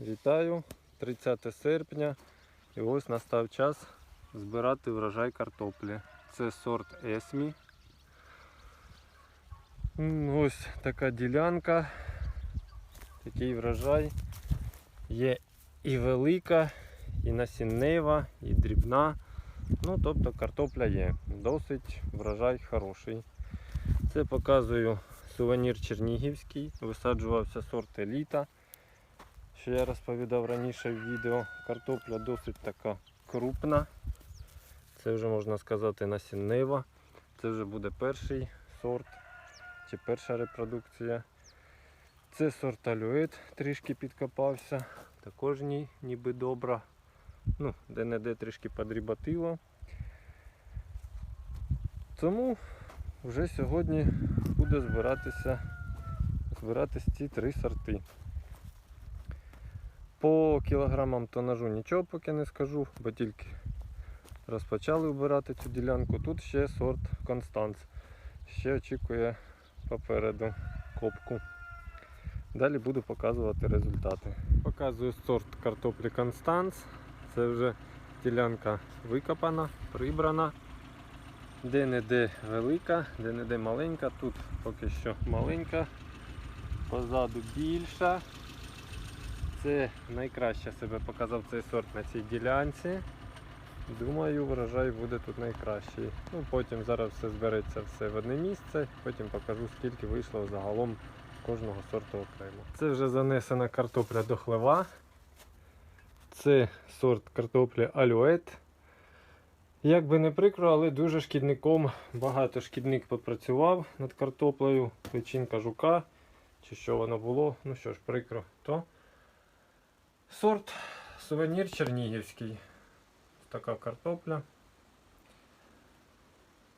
Вітаю! 30 серпня. І ось настав час збирати врожай картоплі. Це сорт Есмі. Ось така ділянка. Такий врожай. Є і велика, і насіннева, і дрібна. Ну, тобто картопля є. Досить врожай хороший. Це показую сувенір чернігівський. Висаджувався сорт еліта. Що я розповідав раніше в відео. Картопля досить така крупна. Це вже можна сказати насіннева. Це вже буде перший сорт чи перша репродукція. Це сорт алюет трішки підкопався. Також ні, ніби добра. Ну, де-не-де трішки подріботило. Тому вже сьогодні буде збиратися збиратись ці три сорти. По кілограмам тонажу нічого поки не скажу, бо тільки розпочали вбирати цю ділянку. Тут ще сорт Констанц. Ще очікує попереду копку. Далі буду показувати результати. Показую сорт картоплі Констанц. Це вже ділянка викопана, прибрана. Де-не-де велика, де-не-де маленька. Тут поки що маленька, позаду більша. Це найкраще себе показав цей сорт на цій ділянці. Думаю, врожай буде тут найкращий. Ну, потім зараз все збереться все в одне місце, потім покажу скільки вийшло загалом кожного сорту окремо. Це вже занесена картопля до хлева. Це сорт картоплі алюет. Як би не прикро, але дуже шкідником. Багато шкідник попрацював над картоплею, личинка жука, чи що воно було. Ну що ж, прикро, то сорт сувенір чернігівський. Така картопля.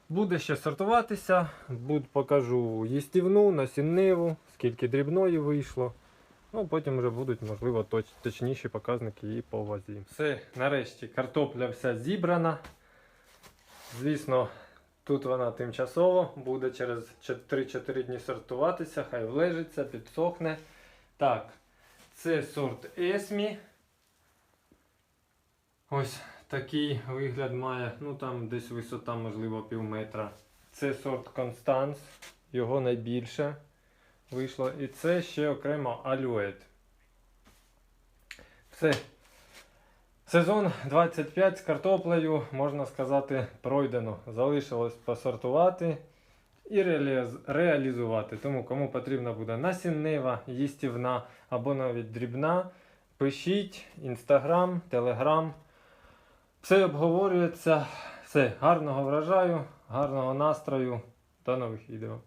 Буде ще сортуватися, буд, покажу їстівну, насінниву, скільки дрібної вийшло. Ну, потім вже будуть, можливо, точ, точніші показники і по вазі. Все, нарешті картопля вся зібрана. Звісно, тут вона тимчасово, буде через 3-4 дні сортуватися, хай влежиться, підсохне. Так, це сорт Есмі. Ось такий вигляд має, ну там десь висота, можливо, пів метра. Це сорт Констанс, його найбільше вийшло. І це ще окремо алюет. Все. Сезон 25 з картоплею, можна сказати, пройдено. Залишилось посортувати і реалізувати. Тому кому потрібна буде насіннива, їстівна або навіть дрібна, пишіть інстаграм, телеграм. Все обговорюється. Все, гарного врожаю, гарного настрою. До нових відео.